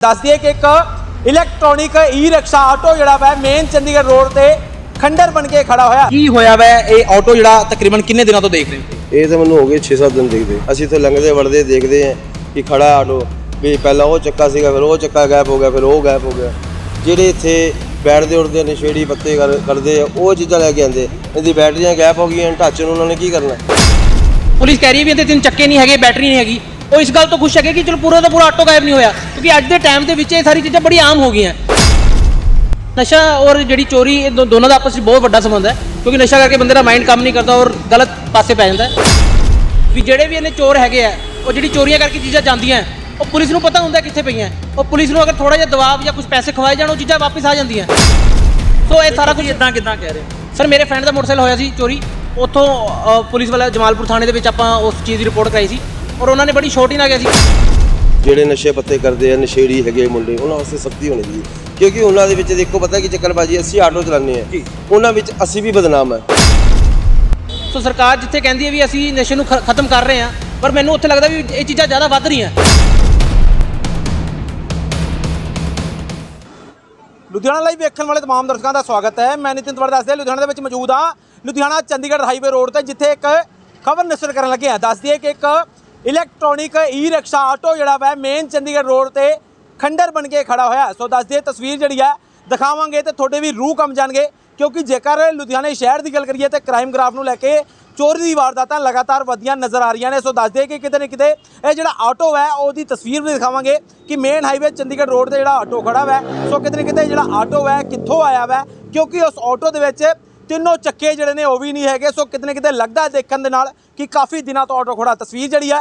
ਦੱਸ ਦਈਏ ਕਿ ਇੱਕ ਇਲੈਕਟ੍ਰੋਨਿਕ ਈ ਰਿਕਸ਼ਾ ਆਟੋ ਜਿਹੜਾ ਵਾ ਮੇਨ ਚੰਡੀਗੜ੍ਹ ਰੋਡ ਤੇ ਖੰਡਰ ਬਣ ਕੇ ਖੜਾ ਹੋਇਆ। ਕੀ ਹੋਇਆ ਵਾ ਇਹ ਆਟੋ ਜਿਹੜਾ ਤਕਰੀਬਨ ਕਿੰਨੇ ਦਿਨਾਂ ਤੋਂ ਦੇਖ ਰਹੇ ਹੋ? ਇਹ ਤਾਂ ਮੈਨੂੰ ਹੋ ਗਏ 6-7 ਦਿਨ ਦੇਖਦੇ। ਅਸੀਂ ਇੱਥੇ ਲੰਘਦੇ ਵੜਦੇ ਦੇਖਦੇ ਆਂ ਕਿ ਖੜਾ ਆਟੋ ਵੀ ਪਹਿਲਾਂ ਉਹ ਚੱਕਾ ਸੀਗਾ ਫਿਰ ਉਹ ਚੱਕਾ ਗਾਇਬ ਹੋ ਗਿਆ ਫਿਰ ਉਹ ਗਾਇਬ ਹੋ ਗਿਆ। ਜਿਹੜੇ ਇੱਥੇ ਬੈਠਦੇ ਉੱਠਦੇ ਨਸ਼ੇੜੀ ਪੱਤੇ ਕਰ- ਕਰਦੇ ਆ ਉਹ ਚੀਜ਼ਾਂ ਲੈ ਕੇ ਆਉਂਦੇ। ਇਹਦੀ ਬੈਟਰੀਆਂ ਗਾਇਬ ਹੋ ਗਈਆਂ ਢਾਂਚੇ ਨੂੰ ਉਹਨਾਂ ਨੇ ਕੀ ਕਰਨਾ? ਪੁਲਿਸ ਕਹਿ ਰਹੀ ਹੈ ਵੀ ਇਹਦੇ ਤਿੰਨ ਚੱਕੇ ਨਹੀਂ ਹੈਗੇ ਬੈਟਰੀ ਨਹੀਂ ਹੈਗੀ। ਉਹ ਇਸ ਗੱਲ ਤੋਂ ਖੁਸ਼ ਹੈਗੇ ਕਿ ਚਲੋ ਪੂਰਾ ਦਾ ਪੂਰਾ ਆਟੋ ਗਾਇਬ ਨਹੀਂ ਹੋਇਆ ਕਿਉਂਕਿ ਅੱਜ ਦੇ ਟਾਈਮ ਦੇ ਵਿੱਚ ਇਹ ਸਾਰੀ ਚੀਜ਼ਾਂ ਬੜੀ ਆਮ ਹੋ ਗਈਆਂ। ਨਸ਼ਾ ਔਰ ਜਿਹੜੀ ਚੋਰੀ ਇਹ ਦੋ- ਦੋਨਾਂ ਦਾ ਆਪਸ ਵਿੱਚ ਬਹੁਤ ਵੱਡਾ ਸੰਬੰਧ ਹੈ ਕਿਉਂਕਿ ਨਸ਼ਾ ਕਰਕੇ ਬੰਦੇ ਦਾ ਮਾਈਂਡ ਕੰਮ ਨਹੀਂ ਕਰਦਾ ਔਰ ਗਲਤ ਪਾਸੇ ਪੈ ਜਾਂਦਾ ਹੈ। ਵੀ ਜਿਹੜੇ ਵੀ ਇਹਨੇ ਚੋਰ ਹੈਗੇ ਆ ਉਹ ਜਿਹੜੀ ਚੋਰੀਆਂ ਕਰਕੇ ਚੀਜ਼ਾਂ ਜਾਂਦੀਆਂ ਉਹ ਪੁਲਿਸ ਨੂੰ ਪਤਾ ਹੁੰਦਾ ਕਿੱਥੇ ਪਈਆਂ ਉਹ ਪੁਲਿਸ ਨੂੰ ਅਗਰ ਥੋੜਾ ਜਿਹਾ ਦਬਾਅ ਜਾਂ ਕੁਝ ਪੈਸੇ ਖਵਾਏ ਜਾਣ ਉਹ ਚੀਜ਼ਾਂ ਵਾਪਸ ਆ ਜਾਂਦੀਆਂ ਸੋ ਇਹ ਸਾਰਾ ਕੁਝ ਇਦਾਂ ਕਿਦਾਂ ਕਹਿ ਰਹੇ ਸਰ ਮੇਰੇ ਫਰੈਂਡ ਦਾ ਮੋਟਰਸਾਈਕਲ ਹੋਇਆ ਸੀ ਚੋਰੀ। ਉੱਥੋਂ ਅ, ਪੁਲਿਸ ਵਾਲਾ ਜਮਾਲਪੁਰ ਥਾਣੇ ਦੇ ਵਿੱਚ ਆਪਾਂ ਉਸ ਚੀਜ਼ ਦੀ ਰਿਪੋਰਟ ਕਰਾਈ ਸੀ। ਔਰ ਉਹਨਾਂ ਨੇ ਬੜੀ ਛੋਟੀ ਨਾਲ ਗਿਆ ਸੀ। ਜਿਹੜੇ ਨਸ਼ੇ ਪੱਤੇ ਕਰਦੇ ਆ ਨਸ਼ੇੜੀ ਹੈਗੇ ਮੁੰਡੇ ਉਹਨਾਂ ਵਾਸਤੇ ਸਖਤੀ ਹੋਣੀ ਚਾਹੀਦੀ ਕਿਉਂਕਿ ਉਹਨਾਂ ਦੇ ਵਿੱਚ ਦੇਖੋ ਪਤਾ ਕੀ ਚੱਕਰ ਬਾਜੀ ਅਸੀਂ ਆਟੋ ਚਲਾਉਂਦੇ ਆ ਉਹਨਾਂ ਵਿੱਚ ਅਸੀਂ ਵੀ ਬਦਨਾਮ ਹੈ। ਸੋ ਸਰਕਾਰ ਜਿੱਥੇ ਕਹਿੰਦੀ ਹੈ ਵੀ ਅਸੀਂ ਨਸ਼ੇ ਨੂੰ ਖ- ਖਤਮ ਕਰ ਰਹੇ ਹਾਂ ਪਰ ਮੈਨੂੰ ਉੱਥੇ ਲੱਗਦਾ ਵੀ ਇਹ ਚੀਜ਼ਾਂ ਜ਼ਿਆਦਾ ਵੱਧ ਰਹੀਆਂ। ਲੁਧਿਆਣਾ ਲਾਈਵ ਵੇਖਣ ਵਾਲੇ ਤਮਾਮ ਦਰਸ਼ਕਾਂ ਦਾ ਸਵਾਗਤ ਹੈ। ਮੈਂ ਨਿਤਿਨ ਤਵੜ ਦੱਸਦੇ ਲੁਧਿਆਣਾ ਦੇ ਵਿੱਚ ਮੌਜੂਦ ਹਾਂ। ਲੁਧਿਆਣਾ ਚੰਡੀਗੜ੍ਹ ਹਾਈਵੇ ਰੋਡ ਤੇ ਜਿੱਥੇ ਇੱਕ ਖਬਰ ਨਸ਼ਰ ਕਰਨ ਲੱਗੇ ਆ ਦੱਸ ਦਈਏ ਕਿ ਇੱਕ ਇਲੈਕਟ੍ਰੋਨਿਕ ਈ ਰਿਕਸ਼ਾ ਆਟੋ ਜਿਹੜਾ ਵਾ ਮੇਨ ਚੰਡੀਗੜ੍ਹ ਰੋਡ ਤੇ ਖੰਡਰ ਬਣ ਕੇ ਖੜਾ ਹੋਇਆ। ਸੋ ਦੱਸ ਦਈਏ, ਤਸਵੀਰ ਜਿਹੜੀ ਹੈ ਦਿਖਾਵਾਂਗੇ ਤੇ ਤੁਹਾਡੇ ਵੀ ਰੂਹ ਕੰਮ ਜਾਣਗੇ, ਕਿਉਂਕਿ ਜੇਕਰ ਲੁਧਿਆਣੇ ਸ਼ਹਿਰ ਦੀ ਗੱਲ ਕਰੀਏ ਤੇ ਕ੍ਰਾਈਮ ਗ੍ਰਾਫ ਨੂੰ ਲੈ ਕੇ ਚੋਰੀ ਦੀ ਵਾਰਦਾਤਾਂ ਲਗਾਤਾਰ ਵਧੀਆਂ ਨਜ਼ਰ ਆ ਰਹੀਆਂ ਨੇ। ਸੋ ਦੱਸ ਦਈਏ ਕਿ ਕਿਤੇ ਨਾ ਕਿਤੇ ਇਹ ਜਿਹੜਾ ਆਟੋ ਹੈ ਉਹਦੀ ਤਸਵੀਰ ਵੀ ਦਿਖਾਵਾਂਗੇ ਕਿ ਮੇਨ ਹਾਈਵੇ ਚੰਡੀਗੜ੍ਹ ਰੋਡ ਤੇ ਜਿਹੜਾ ਆਟੋ ਖੜਾ ਹੈ ਸੋ ਕਿਤੇ ਨਾ ਕਿਤੇ ਜਿਹੜਾ ਆਟੋ ਹੈ ਕਿੱਥੋਂ ਆਇਆ ਹੈ ਕਿਉਂਕਿ ਉਸ ਆਟੋ ਦੇ ਵਿੱਚ ਤਿੰਨੋਂ ਚੱਕੇ ਜਿਹੜੇ ਨੇ ਉਹ ਵੀ ਨਹੀਂ ਹੈਗੇ। ਸੋ ਕਿਤੇ ਨਾ ਕਿਤੇ ਲੱਗਦਾ ਦੇਖਣ ਦੇ ਨਾਲ ਕਿ ਕਾਫੀ ਦਿਨਾਂ ਤੋਂ ਆਟੋ ਖੜਾ ਤਸਵੀਰ ਜਿਹੜੀ ਹੈ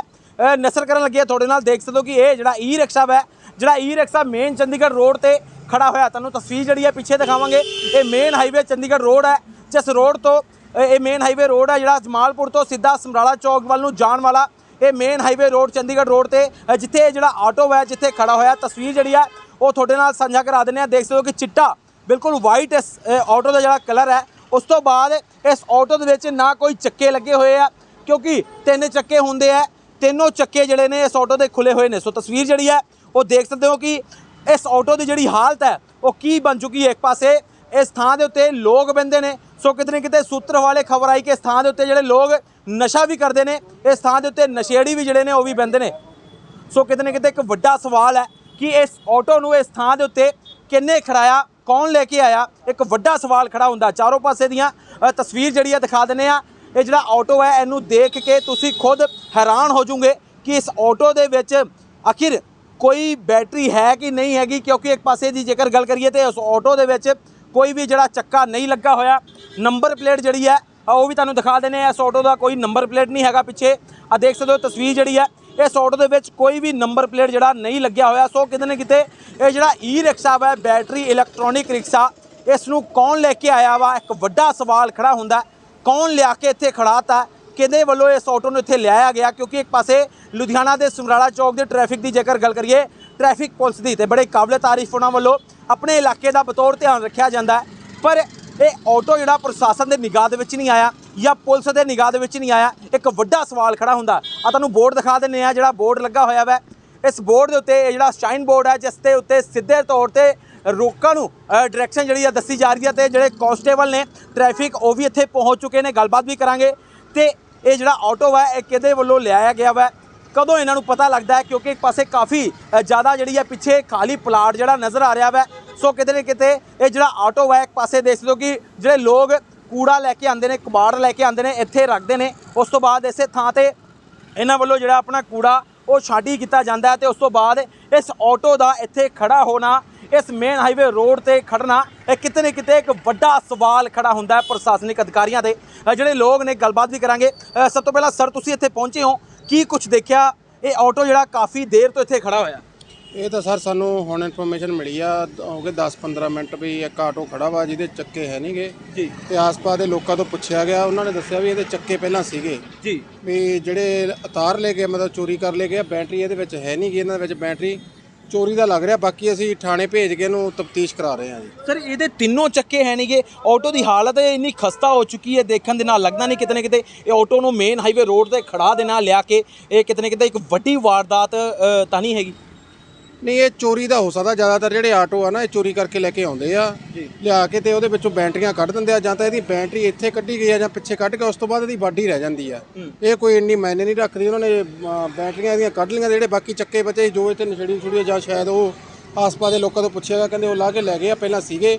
ਨਸਰ ਕਰਨ ਲੱਗੀ ਹੈ। ਤੁਹਾਡੇ ਨਾਲ ਦੇਖ ਸਕਦੇ ਹੋ ਕਿ ਇਹ ਜਿਹੜਾ ਈ ਰਿਕਸ਼ਾ ਹੈ ਜਿਹੜਾ E rickshaw main Chandigarh road ਤੇ ਖੜਾ ਹੋਇਆ। ਤੁਹਾਨੂੰ ਤਸਵੀਰ ਜਿਹੜੀ ਹੈ ਪਿੱਛੇ ਦਿਖਾਵਾਂਗੇ। ਇਹ ਮੇਨ ਹਾਈਵੇ ਚੰਡੀਗੜ੍ਹ ਰੋਡ ਹੈ, ਜਿਸ ਰੋਡ ਤੋਂ ਇਹ ਮੇਨ ਹਾਈਵੇ ਰੋਡ ਹੈ, ਜਿਹੜਾ ਜਮਾਲਪੁਰ ਤੋਂ ਸਿੱਧਾ ਸਮਰਾਲਾ ਚੌਕ ਵੱਲ ਨੂੰ ਜਾਣ ਵਾਲਾ। ਇਹ main highway road Chandigarh road ਤੇ ਜਿੱਥੇ ਇਹ ਜਿਹੜਾ ਆਟੋ ਹੈ ਜਿੱਥੇ ਖੜਾ ਹੋਇਆ। ਤਸਵੀਰ ਜਿਹੜੀ ਹੈ, ਉਹ ਤੁਹਾਡੇ ਨਾਲ ਸਾਂਝਾ ਕਰਾ ਦਿੰਦੇ ਆ ਦੇਖ ਸਕਦੇ ਹੋ ਕਿ ਚਿੱਟਾ ਬਿਲਕੁਲ ਵਾਈਟ ਇਸ ਆਟੋ ਦਾ ਜਿਹੜਾ ਕਲਰ ਹੈ ਉਸ ਤੋਂ ਬਾਅਦ ਇਸ ਆਟੋ ਦੇ ਵਿੱਚ ਨਾ ਕੋਈ ਚੱਕੇ ਲੱਗੇ ਹੋਏ ਆ, ਕਿਉਂਕਿ ਤਿੰਨ ਚੱਕੇ ਹੁੰਦੇ ਆ, ਤਿੰਨੋਂ ਚੱਕੇ ਜਿਹੜੇ ਨੇ ਇਸ ਆਟੋ ਦੇ ਖੁੱਲੇ ਹੋਏ ਨੇ। ਸੋ ਤਸਵੀਰ ਜਿਹੜੀ ਹੈ, ਉਹ ਦੇਖ ਸਕਦੇ ਹੋ ਕਿ ਇਸ ਆਟੋ ਦੀ ਜਿਹੜੀ ਹਾਲਤ ਹੈ, ਉਹ ਕੀ ਬਣ ਚੁੱਕੀ ਹੈ ਇੱਕ ਪਾਸੇ। ਇਸ ਥਾਂ ਦੇ ਉੱਤੇ ਲੋਕ ਬੰਦੇ ਨੇ। ਸੋ ਕਿਤੇ ਨਾ ਕਿਤੇ ਸੂਤਰ ਵਾਲੇ ਖਬਰ ਆਈ ਕਿ ਇਸ ਥਾਂ ਦੇ ਉੱਤੇ ਜਿਹੜੇ ਲੋਕ ਨਸ਼ਾ ਵੀ ਕਰਦੇ ਨੇ, ਇਸ ਥਾਂ ਦੇ ਉੱਤੇ ਨਸ਼ੇੜੀ ਵੀ ਜਿਹੜੇ ਨੇ, ਉਹ ਵੀ ਬੰਦੇ ਨੇ। ਸੋ ਕਿਤੇ ਨਾ ਕਿਤੇ ਇੱਕ ਵੱਡਾ ਸਵਾਲ ਹੈ ਕਿ ਇਸ ਆਟੋ ਨੂੰ ਇਸ ਥਾਂ ਦੇ ਉੱਤੇ ਕਿੰਨੇ ਖੜਾਇਆ ਕੌਣ ਲੈ ਕੇ ਆਇਆ? ਇੱਕ ਵੱਡਾ ਸਵਾਲ ਖੜਾ ਹੁੰਦਾ ਚਾਰੋਂ ਪਾਸੇ ਦੀਆਂ। ਤਸਵੀਰ ਜਿਹੜੀ ਆ ਦਿਖਾ ਦਿੰਨੇ ਆ। ਇਹ ਜਿਹੜਾ ਆਟੋ ਹੈ, ਇਹਨੂੰ ਦੇਖ ਕੇ ਤੁਸੀਂ ਖੁਦ ਹੈਰਾਨ ਹੋ ਜਾਓਗੇ ਕਿ ਇਸ ਆਟੋ ਦੇ ਵਿੱਚ ਆਖਿਰ ਕੋਈ ਬੈਟਰੀ ਹੈ ਕਿ ਨਹੀਂ ਹੈਗੀ? ਕਿਉਂਕਿ ਇੱਕ ਪਾਸੇ ਦੀ ਜੇਕਰ ਗੱਲ ਕਰੀਏ ਤੇ ਉਸ ਆਟੋ ਦੇ ਵਿੱਚ ਕੋਈ ਵੀ ਜਿਹੜਾ ਚੱਕਾ ਨਹੀਂ ਲੱਗਾ ਹੋਇਆ। ਨੰਬਰ ਪਲੇਟ ਜਿਹੜੀ ਹੈ, ਉਹ ਵੀ ਤੁਹਾਨੂੰ ਦਿਖਾ ਦਿੰਨੇ ਆ। ਇਸ ਆਟੋ ਦਾ ਕੋਈ ਨੰਬਰ ਪਲੇਟ ਨਹੀਂ ਹੈਗਾ ਪਿੱਛੇ। ਆ ਦੇਖ ਸਕਦੇ ਹੋ ਤਸਵੀਰ ਜਿਹੜੀ ਹੈ ਇਸ ਆਟੋ ਦੇ ਵਿੱਚ ਕੋਈ ਵੀ ਨੰਬਰ ਪਲੇਟ ਜਿਹੜਾ ਨਹੀਂ ਲੱਗਿਆ ਹੋਇਆ, ਸੋ ਕਿਤੇ ਨਾ ਕਿਤੇ ਇਹ ਜਿਹੜਾ ਈ ਰਿਕਸ਼ਾ ਵਾ, ਬੈਟਰੀ ਇਲੈਕਟ੍ਰੋਨਿਕ ਰਿਕਸ਼ਾ, ਇਸ ਨੂੰ ਕੌਣ ਲੈ ਕੇ ਆਇਆ ਵਾ? ਇੱਕ ਵੱਡਾ ਸਵਾਲ ਖੜਾ ਹੁੰਦਾ ਕੌਣ ਲਿਆ ਕੇ ਇੱਥੇ ਖੜਾਤਾ ਕਿਹਦੇ ਵੱਲੋਂ ਇਸ ਆਟੋ ਨੂੰ ਇੱਥੇ ਲਿਆਇਆ ਗਿਆ? ਕਿਉਂਕਿ ਇੱਕ ਪਾਸੇ ਲੁਧਿਆਣਾ ਦੇ ਸਮਰਾਲਾ ਚੌਕ ਦੇ ਟ੍ਰੈਫਿਕ ਦੀ ਜੇਕਰ ਗੱਲ ਕਰੀਏ, ਟ੍ਰੈਫਿਕ ਪੁਲਿਸ ਦੀ ਤੇ ਬੜੇ ਕਾਬਲੇ ਤਾਰੀਫ ਉਹਨਾਂ ਵੱਲੋਂ ਆਪਣੇ ਇਲਾਕੇ ਦਾ ਬਤੌਰ ਧਿਆਨ ਰੱਖਿਆ ਜਾਂਦਾ ਪਰ ਇਹ ਆਟੋ ਜਿਹੜਾ ਪ੍ਰਸ਼ਾਸਨ ਦੇ ਨਿਗਾਹ ਦੇ ਵਿੱਚ ਨਹੀਂ ਆਇਆ ਜਾਂ ਪੁਲਿਸ ਦੇ ਨਿਗਾਹ ਦੇ ਵਿੱਚ ਨਹੀਂ ਆਇਆ? ਇੱਕ ਵੱਡਾ ਸਵਾਲ ਖੜਾ ਹੁੰਦਾ। ਆ ਤੁਹਾਨੂੰ ਬੋਰਡ ਦਿਖਾ ਦਿੰਨੇ ਆ ਜਿਹੜਾ ਬੋਰਡ ਲੱਗਾ ਹੋਇਆ ਵਾ। ਇਸ ਬੋਰਡ ਦੇ ਉੱਤੇ ਇਹ ਜਿਹੜਾ ਸ਼ਾਈਨ ਬੋਰਡ ਹੈ, ਜਿਸ ਦੇ ਉੱਤੇ ਸਿੱਧੇ ਤੌਰ ਤੇ ਰੋਕਾਂ ਨੂੰ ਡਾਇਰੈਕਸ਼ਨ ਜਿਹੜੀ ਆ ਦੱਸੀ ਜਾ ਰਹੀ ਹੈ ਤੇ ਜਿਹੜੇ ਕਾਂਸਟੇਬਲ ਨੇ ਟ੍ਰੈਫਿਕ ਉਹ ਵੀ ਇੱਥੇ ਪਹੁੰਚ ਚੁੱਕੇ ਨੇ। ਗੱਲਬਾਤ ਵੀ ਕਰਾਂਗੇ। ਤੇ ਇਹ ਜਿਹੜਾ ਆਟੋ ਵਾ, ਇਹ ਕਿਹਦੇ ਵੱਲੋਂ ਲਿਆਇਆ ਗਿਆ ਵਾ, ਕਦੋਂ ਇਹਨਾਂ ਨੂੰ ਪਤਾ ਲੱਗਦਾ ਹੈ? ਕਿਉਂਕਿ ਇੱਕ ਪਾਸੇ ਕਾਫੀ ਜ਼ਿਆਦਾ ਜਿਹੜੀ ਹੈ ਪਿੱਛੇ ਖਾਲੀ ਪਲਾਟ ਜਿਹੜਾ ਨਜ਼ਰ ਆ ਰਿਹਾ ਵਾ। ਸੋ ਕਿਤੇ ਨਾ ਕਿਤੇ ਇਹ ਜਿਹੜਾ ਆਟੋ ਵਾ, ਇੱਕ ਪਾਸੇ ਦੇਖ ਲਓ ਕਿ ਜਿਹੜੇ ਲੋਕ ਕੂੜਾ ਲੈ ਕੇ ਆਉਂਦੇ ਨੇ, ਕਬਾੜ ਲੈ ਕੇ ਆਉਂਦੇ ਨੇ, ਇੱਥੇ ਰੱਖਦੇ ਨੇ। ਉਸ ਤੋਂ ਬਾਅਦ ਇਸੇ ਥਾਂ ਤੇ ਇਹਨਾਂ ਵੱਲੋਂ ਜਿਹੜਾ ਆਪਣਾ ਕੂੜਾ, ਉਹ ਛਾਂਟੀ ਕੀਤਾ ਜਾਂਦਾ ਹੈ ਤੇ ਉਸ ਤੋਂ ਬਾਅਦ ਇਸ ਆਟੋ ਦਾ ਇੱਥੇ ਖੜਾ ਹੋਣਾ, ਇਸ ਮੇਨ ਹਾਈਵੇ ਰੋਡ ਤੇ ਖੜਨਾ, ਇਹ ਕਿਤੇ ਨਾ ਕਿਤੇ ਇੱਕ ਵੱਡਾ ਸਵਾਲ ਖੜਾ ਹੁੰਦਾ ਹੈ ਪ੍ਰਸ਼ਾਸਨਿਕ ਅਧਿਕਾਰੀਆਂ ਦੇ ਜਿਹੜੇ ਲੋਕ ਨੇ, ਗੱਲਬਾਤ ਵੀ ਕਰਾਂਗੇ। ਸਭ ਤੋਂ ਪਹਿਲਾਂ, ਸਰ, ਤੁਸੀਂ ਇੱਥੇ ਪਹੁੰਚੇ ਹੋ। ਕੀ ਕੁਝ ਦੇਖਿਆ? ਇਹ ਆਟੋ ਜਿਹੜਾ ਕਾਫੀ ਦੇਰ ਤੋਂ ਇੱਥੇ ਖੜਾ ਹੋਇਆ। ਇਹ ਤਾਂ ਸਰ ਸਾਨੂੰ ਹੁਣ ਇਨਫੋਰਮੇਸ਼ਨ ਮਿਲੀ ਆ ਹੋ ਗਏ 10-15 ਮਿੰਟ ਵੀ ਇੱਕ ਆਟੋ ਖੜਾ ਵਾ ਜਿਹਦੇ ਚੱਕੇ ਹੈ ਨਹੀਂਗੇ ਜੀ। ਤੇ ਆਸ-ਪਾਸ ਦੇ ਲੋਕਾਂ ਤੋਂ ਪੁੱਛਿਆ ਗਿਆ ਉਹਨਾਂ ਨੇ ਦੱਸਿਆ ਵੀ ਇਹਦੇ ਚੱਕੇ ਪਹਿਲਾਂ ਸੀਗੇ। ਜੀ। ਵੀ ਜਿਹੜੇ ਉਤਾਰ ਲੈ ਗਏ ਮਤਲਬ ਚੋਰੀ ਕਰ ਲੈ ਗਏ ਬੈਟਰੀ ਇਹਦੇ ਵਿੱਚ ਹੈ ਨਹੀਂਗੀ ਇਹਨਾਂ ਦੇ ਵਿੱਚ ਬੈਟਰੀ ਚੋਰੀ ਦਾ ਲੱਗ ਰਿਹਾ ਬਾਕੀ ਅਸੀਂ ਥਾਣੇ ਭੇਜ ਕੇ ਇਹਨੂੰ ਤਫਤੀਸ਼ ਕਰਾ ਰਹੇ ਹਾਂ ਜੀ। ਸਰ ਇਹਦੇ ਤਿੰਨੋਂ ਚੱਕੇ ਹੈ ਨਹੀਂਗੇ ਆਟੋ ਦੀ ਹਾਲਤ ਇੰਨੀ ਖਸਤਾ ਹੋ ਚੁੱਕੀ ਹੈ ਦੇਖਣ ਦੇ ਨਾਲ ਲੱਗਦਾ ਨਹੀਂ ਕਿਤੇ ਨਾ ਕਿਤੇ ਇਹ ਆਟੋ ਨੂੰ ਮੇਨ ਹਾਈਵੇ ਰੋਡ ਤੇ ਖੜਾ ਦੇ ਨਾਲ ਲਿਆ ਕੇ ਇਹ ਕਿਤੇ ਨਾ ਕਿਤੇ ਇੱਕ ਵੱਡੀ ਵਾਰਦਾਤ ਤਾਂ ਨਹੀਂ ਹੈਗੀ। ਨਹੀਂ ਇਹ ਚੋਰੀ ਦਾ ਹੋ ਸਕਦਾ ਜ਼ਿਆਦਾਤਰ ਜਿਹੜੇ ਆਟੋ ਆ ਨਾ ਇਹ ਚੋਰੀ ਕਰਕੇ ਲੈ ਕੇ ਆਉਂਦੇ ਆ। ਲਿਆ ਕੇ ਤੇ ਉਹਦੇ ਵਿੱਚੋਂ ਬੈਟਰੀਆਂ ਕੱਢ ਦਿੰਦੇ ਆ ਜਾਂ ਤਾਂ ਇਹਦੀ ਬੈਟਰੀ ਇੱਥੇ ਕੱਢੀ ਗਈ ਆ ਜਾਂ ਪਿੱਛੇ ਕੱਢ ਕੇ ਉਸ ਤੋਂ ਬਾਅਦ ਇਹਦੀ ਬਾਡੀ ਰਹਿ ਜਾਂਦੀ ਆ। ਇਹ ਕੋਈ ਇੰਨੀ ਮਾਇਨੇ ਨਹੀਂ ਰੱਖਦੀ ਉਹਨਾਂ ਨੇ ਅਮ, ਬੈਟਰੀਆਂ ਇਹਦੀਆਂ ਕੱਢ ਲਈਆਂ ਜਿਹੜੇ ਬਾਕੀ ਚੱਕੇ ਬਚੇ ਜੋ ਇੱਥੇ ਨਸ਼ੇੜੀ ਛੁੜੀ ਜਾਂ ਸ਼ਾਇਦ ਉਹ ਆਸ-ਪਾਸ ਦੇ ਲੋਕਾਂ ਤੋਂ ਪੁੱਛਿਆਗਾ ਕਹਿੰਦੇ ਉਹ ਲਾ ਕੇ ਲੈ ਗਏ ਆ ਪਹਿਲਾਂ ਸੀਗੇ।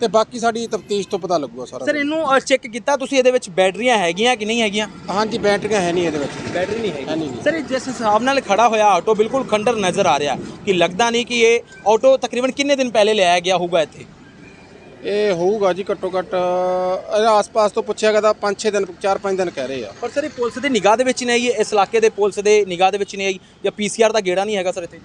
ਤੇ ਬਾਕੀ ਸਾਡੀ ਤਫਤੀਸ਼ ਤੋਂ ਪਤਾ ਲੱਗੂਗਾ ਸਾਰਾ ਸਰ ਇਹਨੂੰ ਚੈੱਕ ਕੀਤਾ ਤੁਸੀਂ ਇਹਦੇ ਵਿੱਚ ਬੈਟਰੀਆਂ ਹੈਗੀਆਂ ਕਿ ਨਹੀਂ ਹੈਗੀਆਂ? ਹਾਂਜੀ ਬੈਟਰੀਆਂ ਹੈ ਨਹੀਂ ਇਹਦੇ ਵਿੱਚ। ਬੈਟਰੀ ਨਹੀਂ ਹੈ ਨਹੀਂ। ਸਰ ਇਹ ਜਿਸ ਹਿਸਾਬ ਨਾਲ ਖੜਾ ਹੋਇਆ ਆਟੋ ਬਿਲਕੁਲ ਖੰਡਰ ਨਜ਼ਰ ਆ ਰਿਹਾ ਕਿ ਲੱਗਦਾ ਨਹੀਂ ਕਿ ਇਹ ਆਟੋ ਤਕਰੀਬਨ ਕਿੰਨੇ ਦਿਨ ਪਹਿਲੇ ਲਿਆਇਆ ਗਿਆ ਹੋਊਗਾ ਇੱਥੇ? ਇਹ ਹੋਊਗਾ ਜੀ ਘੱਟੋ ਘੱਟ ਆਸ-ਪਾਸ ਤੋਂ ਪੁੱਛਿਆਗਾ ਤਾਂ 5-6 ਦਿਨ 4-5 ਦਿਨ ਕਹਿ ਰਹੇ ਆ। ਪਰ ਸਰ ਇਹ ਪੁਲਿਸ ਦੇ ਨਿਗਾਹ ਦੇ ਵਿੱਚ ਨਹੀਂ ਆਈ ਇਸ ਇਲਾਕੇ ਦੇ ਪੁਲਿਸ ਦੇ ਨਿਗਾਹ ਦੇ ਵਿੱਚ ਨਹੀਂ ਆਈ ਜਾਂ ਪੀਸੀਆਰ ਦਾ ਗੇੜਾ ਨਹੀਂ ਹੈਗਾ ਸਰ ਇੱਥੇ?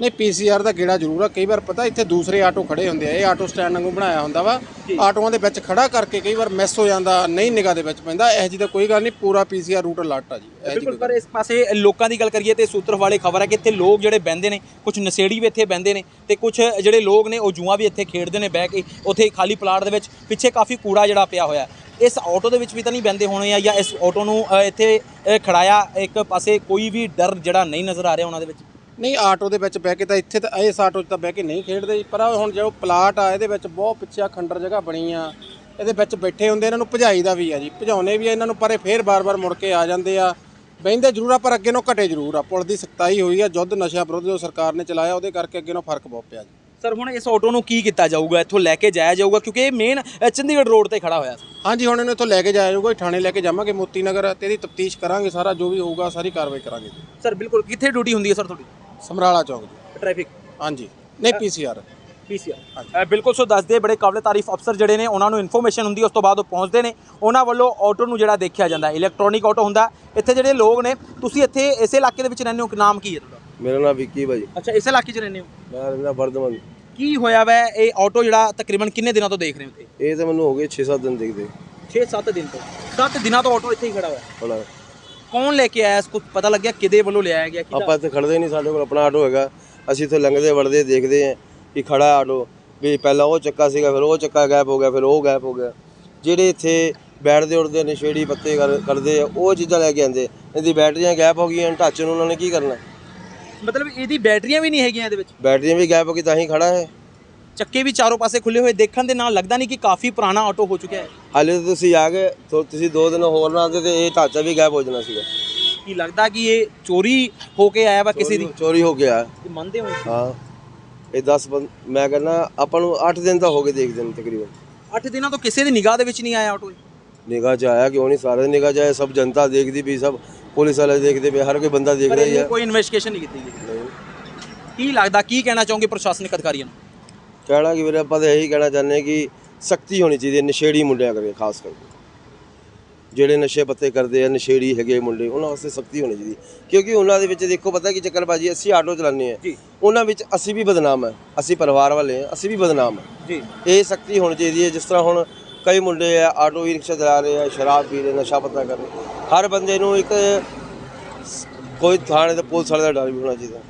ਨਹੀਂ ਪੀਸੀਆਰ ਦਾ ਗੇੜਾ ਜ਼ਰੂਰ ਆ। ਕਈ ਵਾਰ ਪਤਾ ਇੱਥੇ ਦੂਸਰੇ ਆਟੋ ਖੜੇ ਹੁੰਦੇ ਆ। ਇਹ ਆਟੋ ਸਟੈਂਡ ਵਾਂਗੂ ਬਣਾਇਆ ਹੁੰਦਾ ਵਾ। ਆਟੋਆਂ ਦੇ ਵਿੱਚ ਖੜਾ ਕਰਕੇ ਕਈ ਵਾਰ ਮਿਸ ਹੋ ਜਾਂਦਾ ਨਹੀਂ ਨਿਗਾਹ ਦੇ ਵਿੱਚ ਪੈਂਦਾ। ਇਹ ਜੀ ਦਾ ਕੋਈ ਗੱਲ ਨਹੀਂ ਪੂਰਾ ਪੀਸੀਆਰ ਰੂਟ ਅਲਰਟ ਆ ਜੀ। ਬਿਲਕੁਲ ਪਰ ਇਸ ਪਾਸੇ ਲੋਕਾਂ ਦੀ ਗੱਲ ਕਰੀਏ ਤੇ ਸੂਤਰ ਵਾਲੇ ਖਬਰ ਹੈ ਕਿ ਇੱਥੇ ਲੋਕ ਜਿਹੜੇ ਬਹਿੰਦੇ ਨੇ ਕੁਝ ਨਸ਼ੇੜੀ ਵੀ ਇੱਥੇ ਬਹਿੰਦੇ ਨੇ ਤੇ ਕੁਝ ਜਿਹੜੇ ਲੋਕ ਨੇ ਉਹ ਜੂਆ ਵੀ ਇੱਥੇ ਖੇਡਦੇ ਨੇ ਬਹਿ ਕੇ ਉੱਥੇ ਖਾਲੀ ਪਲਾਟ ਦੇ ਵਿੱਚ ਪਿੱਛੇ ਕਾਫੀ ਕੂੜਾ ਜਿਹੜਾ ਪਿਆ ਹੋਇਆ। ਇਸ ਆਟੋ ਦੇ ਵਿੱਚ ਵੀ ਤਾਂ ਨਹੀਂ ਬਹਿੰਦੇ ਹੋਣੇ ਆ ਜਾਂ ਇਸ ਆਟੋ ਨੂੰ ਇੱਥੇ ਖੜਾਇਆ ਇੱਕ ਪਾਸੇ ਕੋਈ ਵੀ ਡਰ ਜਿਹੜਾ ਨਹੀਂ ਨਜ਼ਰ ਆ ਰਿਹਾ ਉਹਨਾਂ ਦੇ ਵਿੱਚ? ਨਹੀਂ ਆਟੋ ਦੇ ਵਿੱਚ ਬਹਿ ਕੇ ਤਾਂ ਇੱਥੇ ਤਾਂ ਇਸ ਆਟੋ 'ਚ ਤਾਂ ਬਹਿ ਕੇ ਨਹੀਂ ਖੇਡਦੇ ਜੀ। ਪਰ ਆਹ ਹੁਣ ਜੋ ਪਲਾਟ ਆ ਇਹਦੇ ਵਿੱਚ ਬਹੁਤ ਪਿੱਛੇ ਆ ਖੰਡਰ ਜਗ੍ਹਾ ਬਣੀ ਆ। ਇਹਦੇ ਵਿੱਚ ਬੈਠੇ ਹੁੰਦੇ ਇਹਨਾਂ ਨੂੰ ਭਜਾਈ ਦਾ ਵੀ ਆ ਜੀ। ਭਜਾਉਣੇ ਵੀ ਆ ਇਹਨਾਂ ਨੂੰ ਪਰ ਇਹ ਫੇਰ ਬਾਰ-ਬਾਰ ਮੁੜ ਕੇ ਆ ਜਾਂਦੇ ਆ। ਬਹਿੰਦੇ ਜ਼ਰੂਰ ਆ ਪਰ ਅੱਗੇ ਨੂੰ ਘਟੇ ਜ਼ਰੂਰ ਆ। ਪੁਲਿਸ ਦੀ ਸਖਤਾਈ ਹੋਈ ਆ ਜੁੱਧ ਨਸ਼ਾ ਵਿਰੁੱਧ ਜੋ ਸਰਕਾਰ ਨੇ ਚਲਾਇਆ ਉਹਦੇ ਕਰਕੇ ਅੱਗੇ ਨੂੰ ਫ਼ਰਕ ਬਹੁਤ ਪਿਆ ਜੀ। ਸਰ ਹੁਣ ਇਸ ਆਟੋ ਨੂੰ ਕੀ ਕੀਤਾ ਜਾਊਗਾ? ਇੱਥੋਂ ਲੈ ਕੇ ਜਾਇਆ ਜਾਊਗਾ? ਕਿਉਂਕਿ ਇਹ ਮੇਨ ਚੰਡੀਗੜ੍ਹ ਰੋਡ ਤੇ ਖੜਾ ਹੋਇਆ ਸੀ। ਹਾਂਜੀ ਹੁਣ ਇਹਨੂੰ ਇੱਥੋਂ ਲੈ ਕੇ ਜਾਇਆ ਜਾਊਗਾ ਥਾਣੇ ਲੈ ਕੇ ਜਾਵਾਂਗੇ ਮੋਤੀ ਨਗਰ ਤੇ ਇਹਦੀ ਤਫਤੀਸ਼ ਕਰਾਂਗੇ ਸਾਰਾ ਜੋ ਵੀ ਹੋਊਗਾ ਸਾਰੀ ਕਾਰਵਾਈ ਕਰਾਂਗੇ ਜੀ। ਸਰ ਬਿਲਕੁਲ। ਕਿੱਥੇ ਡਿਊਟੀ ਹੁੰਦੀ ਹੈ ਸਰ ਤੁਹਾਡੀ? ਸਮਰਾਲਾ ਚੌਕ ਜੀ। ਟ੍ਰੈਫਿਕ ਹਾਂਜੀ। ਨਹੀਂ ਪੀਸੀਆਰ ਪੀਸੀਆਰ ਬਿਲਕੁਲ ਸੋ ਦੱਸਦੇ ਬੜੇ ਕਾਬਲੇ ਤਾਰੀਫ ਅਫਸਰ ਜਿਹੜੇ ਨੇ ਉਹਨਾਂ ਨੂੰ ਇਨਫੋਰਮੇਸ਼ਨ ਹੁੰਦੀ ਉਸ ਤੋਂ ਬਾਅਦ ਉਹ ਪਹੁੰਚਦੇ ਨੇ। ਉਹਨਾਂ ਵੱਲੋਂ ਆਟੋ ਨੂੰ ਜਿਹੜਾ ਦੇਖਿਆ ਜਾਂਦਾ ਇਲੈਕਟ੍ਰੋਨਿਕ ਆਟੋ ਹੁੰਦਾ। ਇੱਥੇ ਜਿਹੜੇ ਲੋਕ ਨੇ ਤੁਸੀਂ ਇੱਥੇ ਇਸੇ ਇਲਾਕੇ ਦੇ ਵਿੱਚ ਰਹਿੰਦੇ ਹੋ ਕਿ ਨਾਮ ਕੀ ਹੈ ਤੁਹਾਡਾ? ਮੇਰਾ ਨਾਮ ਵਿੱਕੀ ਭਾਜੀ। ਅੱਛਾ ਇਸੇ ਇਲਾਕੇ 'ਚ ਰਹਿੰਦੇ ਹੋ? ਮੈਂ ਰਹਿੰਦਾ ਵਰਧਮਨ। ਕੀ ਹੋਇਆ ਵੈ ਇਹ ਆਟੋ ਜਿਹੜਾ ਤਕਰੀਬਨ ਕਿੰਨੇ ਦਿਨਾਂ ਤੋਂ ਦੇਖ ਰਹੇ ਹੋ ਇਹ ਤਾਂ ਮੈਨੂੰ ਹੋ ਗਏ 6-7 ਦਿਨ ਦੇਖਦੇ। 6-7 ਦਿਨ ਤੋਂ। 7 ਦਿਨਾਂ ਤੋਂ ਆਟੋ ਇੱਥੇ ਹੀ ਖੜਾ ਹੋਇਆ। ਹੁਣ ਕੌਣ ਲੈ ਕੇ ਆਇਆ? ਇਸ ਕੁਝ ਪਤਾ ਲੱਗਿਆ ਕਿਹਦੇ ਵੱਲੋਂ ਲਿਆਇਆ ਗਿਆ? ਕਿਹਦਾ? ਆਪਾਂ ਇੱਥੇ ਖੜਦੇ ਨਹੀਂ ਸਾਡੇ ਕੋਲ ਆਪਣਾ ਆਟੋ ਹੈਗਾ। ਅਸੀਂ ਇੱਥੇ ਲੰਘਦੇ ਵੜਦੇ ਦੇਖਦੇ ਆਂ ਕਿ ਖੜਾ ਆਟੋ। ਵੀ ਪਹਿਲਾਂ ਉਹ ਚੱਕਾ ਸੀਗਾ ਫਿਰ ਉਹ ਚੱਕਾ ਗਾਇਬ ਹੋ ਗਿਆ ਫਿਰ ਉਹ ਗਾਇਬ ਹੋ ਗਿਆ। ਜਿਹੜੇ ਇੱਥੇ ਬੈਠਦੇ ਉੱਠਦੇ ਨਸ਼ੇੜੀ ਪੱਤੇ ਕਰ- ਕਰਦੇ ਆ ਉਹ ਚੀਜ਼ਾਂ ਲੈ ਕੇ ਆਂਦੇ ਇਹਦੀ ਬੈਟਰੀਆਂ ਗਾਇਬ ਹੋ ਗਈਆਂ ਢਾਂਚੇ ਨੂੰ ਉਹਨਾਂ ਨੇ ਕੀ ਕਰਨਾ? ਮਤਲਬ ਇਹਦੀ ਬੈਟਰੀਆਂ ਵੀ ਨਹੀਂ ਹੈਗੀਆਂ ਇਹਦੇ ਵਿੱਚ? ਬੈਟਰੀਆਂ ਵੀ ਗਾਇਬ ਹੋ ਗਈ ਤਾਂ ਹੀ ਖੜਾ ਹੈ ਚੱਕੇ ਵੀ ਚਾਰੋਂ ਪਾਸੇ ਖੁੱਲੇ ਹੋਏ ਦੇਖਣ ਦੇ ਨਾਲ ਲੱਗਦਾ ਨਹੀਂ ਕਿ ਕਾਫੀ ਪੁਰਾਣਾ ਆਟੋ ਹੋ ਚੁੱਕਿਆ ਹੈ। ਹਾਲੇ ਤਾਂ ਤੁਸੀਂ ਆ ਗਏ ਤੋ ਤੁਸੀਂ ਦੋ ਦਿਨ ਹੋਰ ਨਾ ਆਉਂਦੇ ਤੇ ਇਹ ਢਾਂਚਾ ਵੀ ਗਾਇਬ ਹੋ ਜਾਣਾ ਸੀਗਾ। ਕੀ ਲੱਗਦਾ ਕਿ ਇਹ ਚੋਰੀ ਹੋ ਕੇ ਆਇਆ ਵਾ ਕਿਸੇ ਦੀ? ਚੋਰੀ ਹੋ ਗਿਆ। ਮੰਨਦੇ ਹੋ? ਹਾਂ। ਇਹ 10 ਮੈਂ ਕਹਿੰਦਾ ਆਪਾਂ ਨੂੰ 8 ਦਿਨ ਤਾਂ ਹੋ ਗਏ ਦੇਖਦੇ ਨੂੰ ਤਕਰੀਬਨ। 8 ਦਿਨਾਂ ਤੋਂ ਕਿਸੇ ਦੀ ਨਿਗਾਹ ਦੇ ਵਿੱਚ ਨਹੀਂ ਆਇਆ ਆਟੋ ਇਹ? ਨਿਗਾਹ ਚ ਆਇਆ ਕਿਉਂ ਨਹੀਂ? ਸਾਰੇ ਨਿਗਾਹ ਚ ਆਇਆ ਸਭ ਜਨਤਾ ਦੇਖਦੀ ਵੀ ਸਭ ਪੁਲਿਸ ਵਾਲੇ ਦੇਖਦੇ ਵੀ ਹਰ ਕੋਈ ਬੰਦਾ ਦੇਖ ਪਰ ਰਿਹਾ ਹੀ ਇਹਨੂੰ ਹੈ ਕੋਈ ਇਨਵੈਸਟੀਗੇਸ਼ਨ ਨਹੀਂ ਕੀਤੀ ਗਈ। ਕੀ ਲੱਗਦਾ ਕੀ ਕਹਿਣਾ ਚਾਹੋਗੇ ਪ੍ਰਸ਼ਾਸਨਿਕ ਅਧਿਕਾਰੀਆਂ ਨੂੰ? ਕਹਿਣਾ ਕਿ ਵੀਰੇ ਆਪਾਂ ਤਾਂ ਇਹੀ ਕਹਿਣਾ ਚਾਹੁੰਦੇ ਕਿ ਸਖਤੀ ਹੋਣੀ ਚਾਹੀਦੀ ਹੈ ਨਸ਼ੇੜੀ ਮੁੰਡਿਆਂ ਕਰਕੇ ਖਾਸ ਕਰਕੇ। ਜਿਹੜੇ ਨਸ਼ੇ ਪੱਤੇ ਕਰਦੇ ਆ ਨਸ਼ੇੜੀ ਹੈਗੇ ਮੁੰਡੇ ਉਹਨਾਂ ਵਾਸਤੇ ਸਖਤੀ ਹੋਣੀ ਚਾਹੀਦੀ ਕਿਉਂਕਿ ਉਹਨਾਂ ਦੇ ਵਿੱਚ ਦੇਖੋ ਪਤਾ ਕੀ ਚੱਕਰ ਬਾਜੀ ਅਸੀਂ ਆਟੋ ਚਲਾਉਂਦੇ ਆ। ਉਹਨਾਂ ਵਿੱਚ ਅਸੀਂ ਵੀ ਬਦਨਾਮ ਹੈ। ਅਸੀਂ ਪਰਿਵਾਰ ਵਾਲੇ ਆ ਅਸੀਂ ਵੀ ਬਦਨਾਮ ਜੀ। ਇਹ ਸਖਤੀ ਹੋਣੀ ਚਾਹੀਦੀ ਹੈ। ਜਿਸ ਤਰ੍ਹਾਂ ਹੁਣ ਕਈ ਮੁੰਡੇ ਆ ਆਟੋ ਹੀ ਰਿਕਸ਼ਾ ਚਲਾ ਰਹੇ ਆ ਸ਼ਰਾਬ ਪੀ ਰਹੇ ਨਸ਼ਾ ਪੱਤਾ ਕਰ ਰਹੇ। ਹਰ ਬੰਦੇ ਨੂੰ ਇੱਕ ਕੋਈ ਥਾਣੇ ਤੇ ਪੁਲਿਸ ਵਾਲੇ ਦਾ ਡਰ ਵੀ ਹੋਣਾ ਚਾਹੀਦਾ।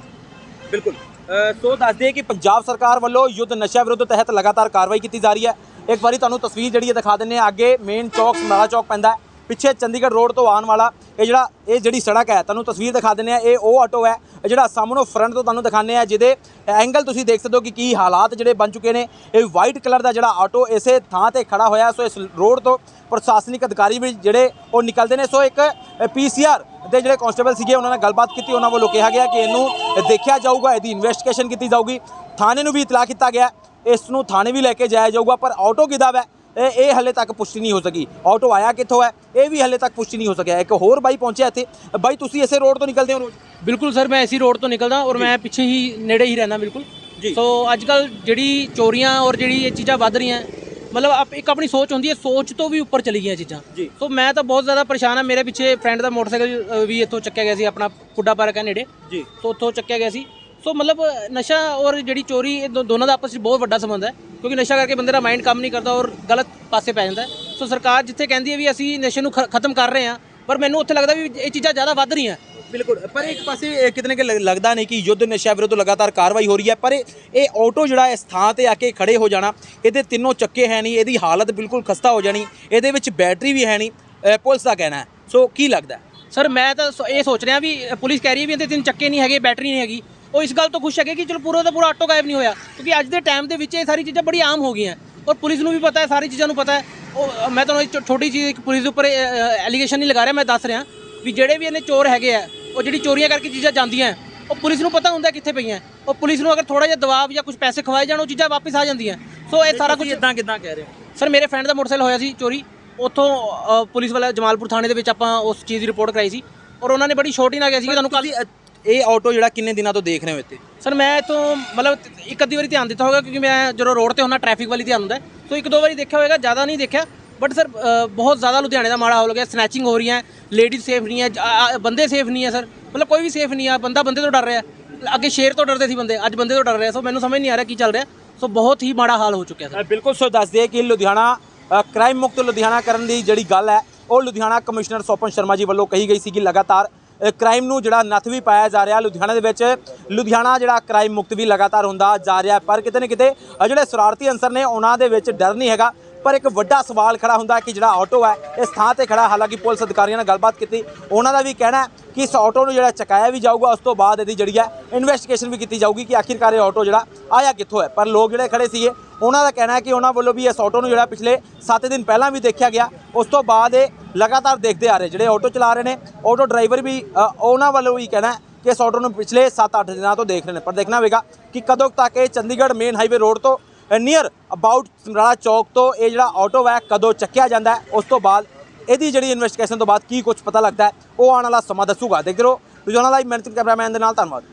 ਬਿਲਕੁਲ। ਸੋ ਦੱਸ ਦਈਏ ਕਿ ਪੰਜਾਬ ਸਰਕਾਰ ਵੱਲੋਂ ਯੁੱਧ ਨਸ਼ਾ ਵਿਰੁੱਧ ਤਹਿਤ ਲਗਾਤਾਰ ਕਾਰਵਾਈ ਕੀਤੀ ਜਾ ਰਹੀ ਹੈ। ਇੱਕ ਵਾਰੀ ਤੁਹਾਨੂੰ ਤਸਵੀਰ ਜਿਹੜੀ ਹੈ ਦਿਖਾ ਦਿੰਨੇ ਆ ਅੱਗੇ ਮੇਨ ਚੌਕ, ਸਮਰਾਲਾ ਚੌਕ ਪੈਂਦਾ ਹੈ। ਪਿੱਛੇ ਚੰਡੀਗੜ੍ਹ ਰੋਡ ਤੋਂ ਆਉਣ ਵਾਲਾ ਇਹ ਜਿਹੜਾ ਇਹ ਜਿਹੜੀ ਸੜਕ ਹੈ, ਤੁਹਾਨੂੰ ਤਸਵੀਰ ਦਿਖਾ ਦਿੰਨੇ ਆ ਇਹ ਉਹ ਆਟੋ ਹੈ ਜਿਹੜਾ ਸਾਹਮਣੋਂ ਫਰੰਟ ਤੋਂ ਤੁਹਾਨੂੰ ਦਿਖਾਉਂਦੇ ਆ ਜਿਹਦੇ ਐਂਗਲ ਤੁਸੀਂ ਦੇਖ ਸਕਦੇ ਹੋ ਕਿ ਕੀ ਹਾਲਾਤ ਜਿਹੜੇ ਬਣ ਚੁੱਕੇ ਨੇ। ਇਹ ਵਾਈਟ ਕਲਰ ਦਾ ਜਿਹੜਾ ਆਟੋ ਇਸੇ ਥਾਂ ਤੇ ਖੜਾ ਹੋਇਆ, ਸੋ ਇਸ ਰੋਡ ਤੋਂ ਪ੍ਰਸ਼ਾਸਨਿਕ ਅਧਿਕਾਰੀ ਵੀ ਜਿਹੜੇ ਉਹ ਨਿਕਲਦੇ ਨੇ। ਸੋ ਇੱਕ ਪੀਸੀਆਰ ਦੇ ਜਿਹੜੇ ਕਾਂਸਟੇਬਲ ਸੀਗੇ, ਉਹਨਾਂ ਨਾਲ ਗੱਲਬਾਤ ਕੀਤੀ, ਉਹਨਾਂ ਵੱਲੋਂ ਕਿਹਾ ਗਿਆ ਕਿ ਇਹਨੂੰ ਦੇਖਿਆ ਜਾਊਗਾ, ਇਹਦੀ ਇਨਵੈਸਟੀਗੇਸ਼ਨ ਕੀਤੀ ਜਾਊਗੀ। ਥਾਣੇ ਨੂੰ ਵੀ ਇਤਲਾਹ ਕੀਤਾ ਗਿਆ, ਇਸ ਨੂੰ ਥਾਣੇ ਵੀ ਲੈ ਕੇ ਜਾਇਆ ਜਾਊਗਾ, ਪਰ ਆਟੋ ਕਿਹਦਾ ਵੈ ਇਹ ਇਹ ਹਲੇ ਤੱਕ ਪੁਸ਼ਟੀ ਨਹੀਂ ਹੋ ਸਕੀ। ਆਟੋ ਆਇਆ ਕਿੱਥੋਂ ਹੈ? ਇਹ ਵੀ ਹਲੇ ਤੱਕ ਪੁਸ਼ਟੀ ਨਹੀਂ ਹੋ ਸਕਿਆ। ਇੱਕ ਹੋਰ ਬਾਈ ਪਹੁੰਚਿਆ ਇੱਥੇ। ਬਾਈ ਤੁਸੀਂ ਇਸੇ ਰੋਡ ਤੋਂ ਨਿਕਲਦੇ ਹੋ ਰੋਜ਼? ਬਿਲਕੁਲ ਸਰ ਮੈਂ ਐਸੀ ਰੋਡ ਤੋਂ ਨਿਕਲਦਾ ਔਰ ਮੈਂ ਪਿੱਛੇ ਹੀ ਨੇੜੇ ਹੀ ਰਹਿਣਾ ਬਿਲਕੁਲ। ਜੀ। ਸੋ ਅੱਜ ਕੱਲ ਜਿਹੜੀ ਚੋਰੀਆਂ ਔਰ ਜਿਹੜੀ ਇਹ ਚੀਜ਼ਾਂ ਵੱਧ ਰਹੀਆਂ ਮਤਲਬ ਆਪ ਇੱਕ ਆਪਣੀ ਸੋਚ ਹੁੰਦੀ ਹੈ ਸੋਚ ਤੋਂ ਵੀ ਉੱਪਰ ਚਲੀ ਗਈਆਂ ਚੀਜ਼ਾਂ। ਸੋ ਮੈਂ ਤਾਂ ਬਹੁਤ ਜ਼ਿਆਦਾ ਪਰੇਸ਼ਾਨ ਹਾਂ। ਮੇਰੇ ਪਿੱਛੇ ਫਰੈਂਡ ਦਾ ਮੋਟਰਸਾਈਕਲ ਵੀ ਇੱਥੋਂ ਚੱਕਿਆ ਗਿਆ ਸੀ ਆਪਣਾ ਪੁੱਡਾ ਪਾਰਕ ਹੈ ਨੇੜੇ। ਜੀ। ਸੋ ਉੱਥੋਂ ਚੱਕਿਆ ਗਿਆ ਸੀ। ਸੋ ਮਤਲਬ ਨਸ਼ਾ ਔਰ ਜਿਹੜੀ ਚੋਰੀ ਇਹ ਦੋ- ਦੋਨਾਂ ਦਾ ਆਪਸ ਵਿੱਚ ਬਹੁਤ ਵੱਡਾ ਸੰਬੰਧ ਹੈ ਕਿਉਂਕਿ ਨਸ਼ਾ ਕਰਕੇ ਬੰਦੇ ਦਾ ਮਾਈਂਡ ਕੰਮ ਨਹੀਂ ਕਰਦਾ ਔਰ ਗਲਤ ਪਾਸੇ ਪੈ ਜਾਂਦਾ ਹੈ। ਸੋ ਸਰਕਾਰ ਜਿੱਥੇ ਕਹਿੰਦੀ ਹੈ ਵੀ ਅਸੀਂ ਨਸ਼ੇ ਨੂੰ ਖ- ਖਤਮ ਕਰ ਰਹੇ ਹਾਂ ਪਰ ਮੈਨੂੰ ਉੱਥੇ ਲੱਗਦਾ ਵੀ ਇਹ ਚੀਜ਼ਾਂ ਜ਼ਿਆਦਾ ਵੱਧ ਰਹੀਆਂ ਬਿਲਕੁਲ ਪਰ ਇੱਕ ਪਾਸੇ ਇਹ ਕਿਤੇ ਨਾ ਕਿ ਲੱਗ- ਲੱਗਦਾ ਨਹੀਂ ਕਿ ਯੁੱਧ ਨਸ਼ਾ ਵਿਰੁੱਧ ਲਗਾਤਾਰ ਕਾਰਵਾਈ ਹੋ ਰਹੀ ਹੈ ਪਰ ਇਹ ਇਹ ਆਟੋ ਜਿਹੜਾ ਇਸ ਥਾਂ ਤੇ ਆ ਕੇ ਖੜੇ ਹੋ ਜਾਣਾ ਇਹਦੇ ਤਿੰਨੋਂ ਚੱਕੇ ਹੈ ਨਹੀਂ ਇਹਦੀ ਹਾਲਤ ਬਿਲਕੁਲ ਖਸਤਾ ਹੋ ਜਾਣੀ ਇਹਦੇ ਵਿੱਚ ਬੈਟਰੀ ਵੀ ਹੈ ਨਹੀਂ ਅ, ਪੁਲਿਸ ਦਾ ਕਹਿਣਾ ਹੈ ਸੋ ਕੀ ਲੱਗਦਾ ਹੈ? ਸਰ ਮੈਂ ਤਾਂ ਸੋ- ਇਹ ਸੋਚ ਰਿਹਾ ਵੀ ਪੁਲਿਸ ਕਹਿ ਰਹੀ ਹੈ ਵੀ ਇਹਦੇ ਤਿੰਨ ਚੱਕੇ ਨਹੀਂ ਹੈਗੇ ਬੈਟਰੀ ਨਹੀਂ ਹੈਗੀ ਉਹ ਇਸ ਗੱਲ ਤੋਂ ਖੁਸ਼ ਹੈਗੇ ਕਿ ਚਲੋ ਪੂਰਾ ਦਾ ਪੂਰਾ ਆਟੋ ਗਾਇਬ ਨਹੀਂ ਹੋਇਆ ਕਿਉਂਕਿ ਅੱਜ ਦੇ ਟਾਈਮ ਦੇ ਵਿੱਚ ਇਹ ਸਾਰੀ ਚੀਜ਼ਾਂ ਬੜੀ ਆਮ ਹੋ ਗਈਆਂ। ਔਰ ਪੁਲਿਸ ਨੂੰ ਵੀ ਪਤਾ ਹੈ ਸਾਰੀ ਚੀਜ਼ਾਂ ਨੂੰ ਪਤਾ ਹੈ। ਉਹ ਮੈਂ ਤੁਹਾਨੂੰ ਇੱਕ ਛੋਟੀ ਚੀਜ਼ ਇੱਕ ਪੁਲਿਸ ਦੇ ਉੱਪਰ ਐਲੀਗੇਸ਼ਨ ਨਹੀਂ ਲਗਾ ਰਿਹਾ ਮੈਂ ਦੱਸ ਰਿਹਾ ਵੀ ਜਿਹੜੇ ਵੀ ਇਹਨੇ ਚੋਰ ਹੈਗੇ ਆ ਉਹ ਜਿਹੜੀ ਚੋਰੀਆਂ ਕਰਕੇ ਚੀਜ਼ਾਂ ਜਾਂਦੀਆਂ ਉਹ ਪੁਲਿਸ ਨੂੰ ਪਤਾ ਹੁੰਦਾ ਕਿੱਥੇ ਪਈਆਂ। ਉਹ ਪੁਲਿਸ ਨੂੰ ਅਗਰ ਥੋੜਾ ਜਿਹਾ ਦਬਾਅ ਜਾਂ ਕੁਝ ਪੈਸੇ ਖਵਾਏ ਜਾਣ ਉਹ ਚੀਜ਼ਾਂ ਵਾਪਸ ਆ ਜਾਂਦੀਆਂ। ਸੋ ਇਹ ਸਾਰਾ ਕੁਝ ਇਦਾਂ ਕਿਦਾਂ ਕਹਿ ਰਹੇ ਸਰ ਮੇਰੇ ਫਰੈਂਡ ਦਾ ਮੋਟਰਸਾਈਕਲ ਹੋਇਆ ਸੀ ਚੋਰੀ। ਉੱਥੋਂ ਪੁਲਿਸ ਵਾਲਾ ਜਮਾਲਪੁਰ ਥਾਣੇ ਦੇ ਵਿੱਚ ਆਪਾਂ ਉਸ ਚੀਜ਼ ਦੀ ਰਿਪੋਰਟ ਕਰਾਈ ਸੀ। ਔਰ ਉਹਨਾਂ ਨੇ ਬੜੀ ਛੋਟੀ ਨਾਲ ਕਿਹਾ ਸੀ ਕਿ ਤੁਹਾਨੂੰ ਕੱਲ ਇਹ ਆਟੋ ਜਿਹੜਾ ਕਿੰਨੇ ਦਿਨਾਂ ਤੋਂ ਦੇਖ ਰਹੇ ਹੋ ਇੱਥੇ? ਸਰ ਮੈਂ ਇੱਥੋਂ ਮਤਲਬ ਇੱਕ ਅੱਧੀ ਵਾਰੀ ਧਿਆਨ ਦਿੱਤਾ ਹੋਗਾ ਕਿਉਂਕਿ ਮੈਂ ਜਦੋਂ ਰੋਡ ਤੇ ਹੁੰਦਾ ਟ੍ਰੈਫਿਕ ਵਾਲੀ ਧਿਆਨ ਹੁੰਦਾ। ਸੋ ਇੱਕ ਦੋ ਵਾਰੀ ਦੇਖਿਆ ਹੋਵੇਗਾ ਜ਼ਿਆਦਾ ਨਹੀਂ ਦੇਖਿਆ। ਬਟ ਸਰ ਬਹੁਤ ਜ਼ਿਆਦਾ ਲੁਧਿਆਣੇ ਦਾ ਮਾੜਾ ਹਾਲ ਹੋ ਗਿਆ ਸਨੈਚਿੰਗ ਹੋ ਰਹੀਆਂ ਲੇਡੀਜ਼ ਸੇਫ ਨਹੀਂ ਹੈ ਬੰਦੇ ਸੇਫ ਨਹੀਂ ਹੈ ਸਰ ਮਤਲਬ ਕੋਈ ਵੀ ਸੇਫ ਨਹੀਂ ਆ ਬੰਦਾ ਬੰਦੇ ਤੋਂ ਡਰ ਰਿਹਾ। ਅੱਗੇ ਸ਼ੇਰ ਤੋਂ ਡਰਦੇ ਸੀ ਬੰਦੇ ਅੱਜ ਬੰਦੇ ਤੋਂ ਡਰ ਰਿਹਾ। ਸੋ ਮੈਨੂੰ ਸਮਝ ਨਹੀਂ ਆ ਰਿਹਾ ਕੀ ਚੱਲ ਰਿਹਾ। ਸੋ ਬਹੁਤ ਹੀ ਮਾੜਾ ਹਾਲ ਹੋ ਚੁੱਕਿਆ ਸਰ ਬਿਲਕੁਲ ਸੋ ਦੱਸ ਦਈਏ ਕਿ ਲੁਧਿਆਣਾ ਕ੍ਰਾਈਮ ਮੁਕਤ ਲੁਧਿਆਣਾ ਕਰਨ ਦੀ ਜਿਹੜੀ ਗੱਲ ਹੈ ਉਹ ਲੁਧਿਆਣਾ ਕਮਿਸ਼ਨਰ ਸੋਪਨ ਸ਼ਰਮਾ ਜੀ ਵੱਲੋਂ ਕਹੀ ਗਈ ਸੀ ਕਿ ਲਗਾਤਾਰ ਕ੍ਰਾਈਮ ਨੂੰ ਜਿਹੜਾ ਨੱਥ ਵੀ ਪਾਇਆ ਜਾ ਰਿਹਾ ਲੁਧਿਆਣਾ ਦੇ ਵਿੱਚ। ਲੁਧਿਆਣਾ ਜਿਹੜਾ ਕ੍ਰਾਈਮ ਮੁਕਤ ਵੀ ਲਗਾਤਾਰ ਹੁੰਦਾ ਜਾ ਰਿਹਾ ਪਰ ਕਿਤੇ ਨਾ ਕਿਤੇ ਜਿਹੜੇ ਸ਼ਰਾਰਤੀ ਅੰਸਰ ਨੇ, ਉਹਨਾਂ ਦੇ ਵਿੱਚ ਡਰ ਨਹੀਂ ਹੈਗਾ। ਪਰ ਇੱਕ ਵੱਡਾ ਸਵਾਲ ਖੜਾ ਹੁੰਦਾ ਕਿ ਜਿਹੜਾ ਆਟੋ ਹੈ, ਇਸ ਥਾਂ ਤੇ ਖੜਾ, ਹਾਲਾਂਕਿ ਪੁਲਿਸ ਅਧਿਕਾਰੀਆਂ ਨਾਲ ਗੱਲਬਾਤ ਕੀਤੀ, ਉਹਨਾਂ ਦਾ ਵੀ ਕਹਿਣਾ ਕਿ ਇਸ ਆਟੋ ਨੂੰ ਜਿਹੜਾ ਚਕਾਇਆ ਵੀ ਜਾਊਗਾ, ਉਸ ਤੋਂ ਬਾਅਦ ਇਹਦੀ ਜਿਹੜੀ ਹੈ ਇਨਵੈਸਟੀਗੇਸ਼ਨ ਵੀ ਕੀਤੀ ਜਾਊਗੀ ਕਿ ਆਖਿਰਕਾਰ ਇਹ ਆਟੋ ਜਿਹੜਾ ਆਇਆ ਕਿੱਥੋਂ ਹੈ। ਪਰ ਲੋਕ ਜਿਹੜੇ ਖੜੇ ਸੀਗੇ ਉਹਨਾਂ ਦਾ ਕਹਿਣਾ ਹੈ ਕਿ ਉਹਨਾਂ ਵੱਲੋਂ ਵੀ ਇਸ ਆਟੋ ਨੂੰ ਜਿਹੜਾ ਪਿਛਲੇ 7 ਦਿਨ ਪਹਿਲਾਂ ਵੀ ਦੇਖਿਆ ਗਿਆ, ਉਸ ਤੋਂ ਬਾਅਦ ਇਹ ਲਗਾਤਾਰ ਦੇਖਦੇ ਆ ਰਹੇ, ਜਿਹੜੇ ਆਟੋ ਚਲਾ ਰਹੇ ਨੇ ਆਟੋ ਡਰਾਈਵਰ ਵੀ ਉਹਨਾਂ ਵੱਲੋਂ ਵੀ ਕਹਿਣਾ ਕਿ ਇਸ ਆਟੋ ਨੂੰ ਪਿਛਲੇ 7-8 ਦਿਨਾਂ ਤੋਂ ਦੇਖ ਰਹੇ ਨੇ, ਪਰ ਦੇਖਣਾ ਹੋਵੇਗਾ ਕਿ ਕਦੋਂ ਤੱਕ ਇਹ ਚੰਡੀਗੜ੍ਹ ਮੇਨ ਹਾਈਵੇ ਰੋਡ ਤੋਂ ਨੀਅਰ ਅਬਾਊਟ ਸਮਰਾਲਾ ਚੌਕ ਤੋਂ ਇਹ ਜਿਹੜਾ ਆਟੋ ਹੈ ਕਦੋਂ ਚੱਕਿਆ ਜਾਂਦਾ ਹੈ, ਉਸ ਤੋਂ ਬਾਅਦ ਇਹਦੀ ਜਿਹੜੀ ਇਨਵੈਸਟੀਗੇਸ਼ਨ ਤੋਂ ਬਾਅਦ ਕੀ ਕੁਝ ਪਤਾ ਲੱਗਦਾ ਉਹ ਆਉਣ ਵਾਲਾ ਸਮਾਂ ਦੱਸੂਗਾ। ਦੇਖਦੇ ਰਹੋ, ਲੁਧਿਆਣਾ ਲਾਈਵ ਮੈਨੇਜਿੰਗ ਕੈਮਰਾਮੈਨ ਦੇ ਨਾਲ, ਧੰਨਵਾਦ।